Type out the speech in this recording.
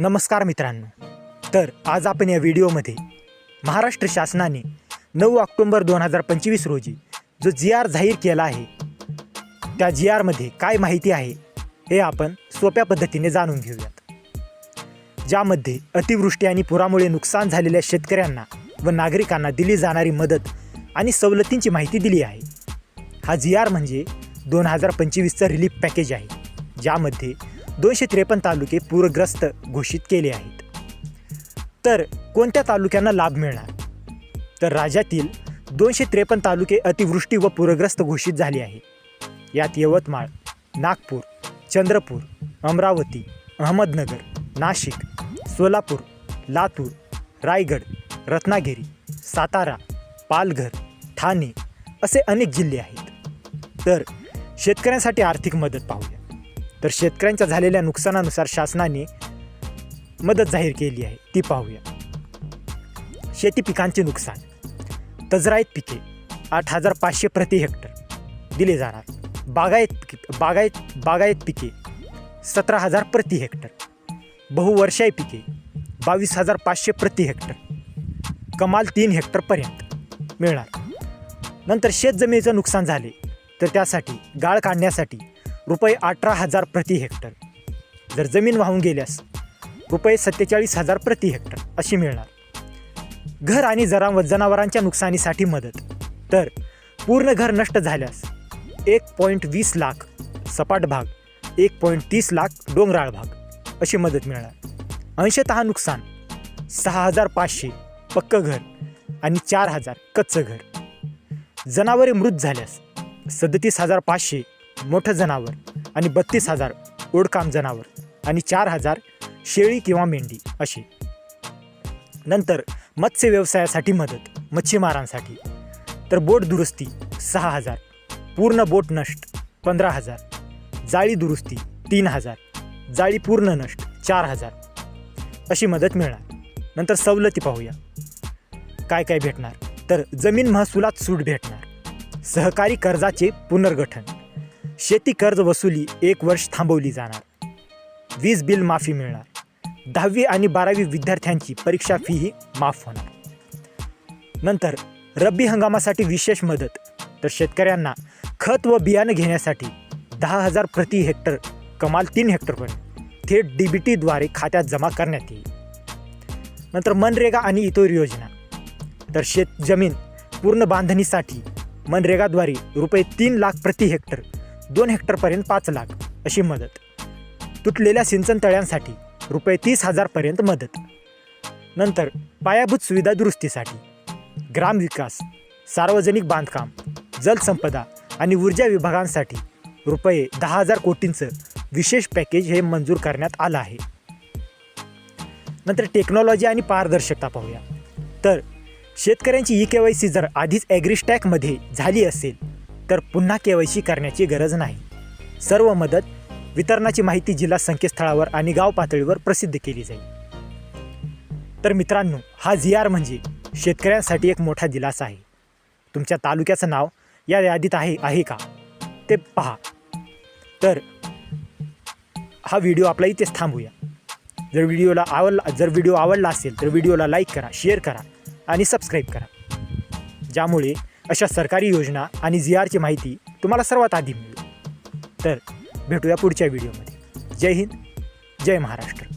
नमस्कार मित्रांनो. तर आज आपण या व्हिडिओमध्ये महाराष्ट्र शासनाने नऊ ऑक्टोंबर दोन हजार पंचवीस रोजी जो जी आर जाहीर केला आहे त्या जी आरमध्ये काय माहिती आहे हे आपण सोप्या पद्धतीने जाणून घेऊयात. ज्यामध्ये अतिवृष्टी आणि पुरामुळे नुकसान झालेल्या शेतकऱ्यांना व नागरिकांना दिली जाणारी मदत आणि सवलतींची माहिती दिली आहे. हा जी आर म्हणजे दोन हजार पंचवीसचा रिलीफ पॅकेज आहे ज्यामध्ये दोनशे त्रेपन्न तालुके पूरग्रस्त घोषित केले आहेत. तर कोणत्या तालुक्यांना लाभ मिळणार? तर राज्यातील दोनशे त्रेपन्न तालुके अतिवृष्टी व पूरग्रस्त घोषित झाले आहे यात यवतमाळ नागपूर चंद्रपूर अमरावती अहमदनगर नाशिक सोलापूर लातूर रायगड रत्नागिरी सातारा पालघर ठाणे असे अनेक जिल्हे आहेत. तर शेतकऱ्यांसाठी आर्थिक मदत पाहूया. तर शेतकऱ्यांच्या झालेल्या नुकसानानुसार शासनाने मदत जाहीर केली आहे. ती पाहूया. शेती पिकांचे नुकसान. तजराईत पिके आठ हजार पाचशे प्रति हेक्टर दिले जाणार. बागायत पिके बागायत बागायत पिके सतरा हजार प्रति हेक्टर. बहुवर्षाय पिके बावीस हजार पाचशे प्रति हेक्टर. कमाल तीन हेक्टरपर्यंत मिळणार. नंतर शेतजमिनीचं नुकसान झाले तर त्यासाठी गाळ काढण्यासाठी रुपये अठरा हजार प्रति हेक्टर. जर जमीन वाहून गेल्यास रुपये सत्तेचाळीस हजार प्रति हेक्टर अशी मिळणार. घर आणि जरा जनावरांच्या नुकसानीसाठी मदत. तर पूर्ण घर नष्ट झाल्यास एक पॉईंट वीस लाख सपाट भाग एक पॉईंट तीस लाख डोंगराळ भाग अशी मदत मिळणार. अंशतः नुकसान सहा हजार पाचशे पक्कं घर आणि चार हजार कच्चं घर. जनावरे मृत झाल्यास सदतीस हजार पाचशे मोठं जनावर आणि बत्तीस हजार ओढकाम जनावर आणि चार हजार शेळी किंवा मेंढी अशी. नंतर मत्स्य व्यवसायासाठी मदत मच्छीमारांसाठी. तर बोट दुरुस्ती सहा हजार पूर्ण बोट नष्ट पंधरा हजार जाळी दुरुस्ती तीन हजार जाळी पूर्ण नष्ट चार हजार अशी मदत मिळणार. नंतर सवलती पाहूया. काय काय भेटणार? तर जमीन महसुलात सूट भेटणार. सहकारी कर्जाचे पुनर्गठन. शेती कर्ज वसुली एक वर्ष थांबवली जाणार. वीज बिल माफी मिळणार. दहावी आणि बारावी विद्यार्थ्यांची परीक्षा फीही माफ होणार. नंतर रब्बी हंगामासाठी विशेष मदत. तर शेतकऱ्यांना खत व बियाणं घेण्यासाठी दहा हजार प्रति हेक्टर कमाल तीन हेक्टरपर्यंत थेट डी बी टीद्वारे खात्यात जमा करण्यात येईल. नंतर मनरेगा आणि इतर योजना. तर शेत जमीन पूर्ण बांधणीसाठी मनरेगाद्वारे रुपये तीन लाख प्रति हेक्टर दोन हेक्टरपर्यंत पाच लाख अशी मदत. तुटलेल्या सिंचन तळ्यांसाठी रुपये तीस हजारपर्यंत मदत. नंतर पायाभूत सुविधा दुरुस्तीसाठी. ग्रामविकास सार्वजनिक बांधकाम जलसंपदा आणि ऊर्जा विभागांसाठी रुपये दहा हजार कोटींचं विशेष पॅकेज हे मंजूर करण्यात आलं आहे. नंतर टेक्नॉलॉजी आणि पारदर्शकता पाहूया. तर शेतकऱ्यांची ई के वाय सी जर आधीच ॲग्रिस्टॅकमध्ये झाली असेल तर पुन्हा के वाय सी करण्याची गरज नाही. सर्व मदत वितरणाची माहिती जिल्हा संकेतस्थळावर आणि गाव पातळीवर प्रसिद्ध केली जाईल. तर मित्रांनो हा जी आर म्हणजे शेतकऱ्यांसाठी एक मोठा दिलासा आहे. तुमच्या तालुक्याचं नाव या यादीत आहे आहे का? ते पहा. तर हा व्हिडिओ आपला इथेच थांबूया. जर व्हिडिओला आवडला जर व्हिडिओ आवडला असेल तर व्हिडिओला लाईक करा शेअर करा आणि सबस्क्राईब करा. ज्यामुळे अशा सरकारी योजना आणि जी आरची माहिती तुम्हाला सर्वात आधी मिळेल. तर भेटूया पुढच्या व्हिडिओमध्ये. जय हिंद जय महाराष्ट्र.